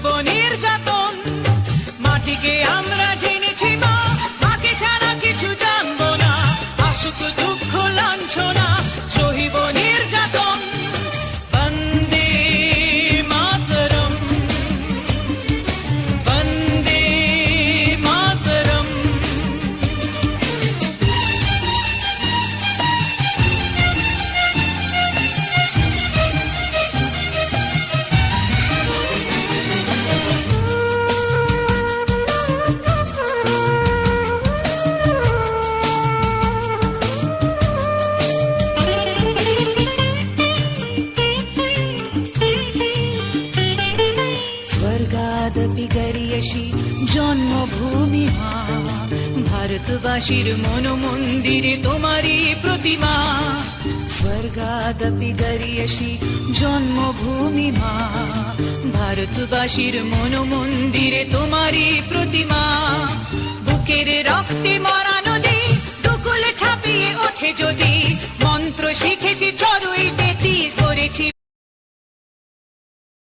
সহিব যাতন মাটিকে আমরা জেনেছি মা স্বর্গাদপি গরিয়সী জন্মভূমি মা ভারতবাসীর মন মন্দিরে তোমারই প্রতিমা স্বর্গাদপি গরিয়সী জন্মভূমি মা ভারতবাসীর মন মন্দিরে তোমারই প্রতিমা বুকের রক্তে মরা নদী দুকুল ছাপিয়ে ওঠে যদি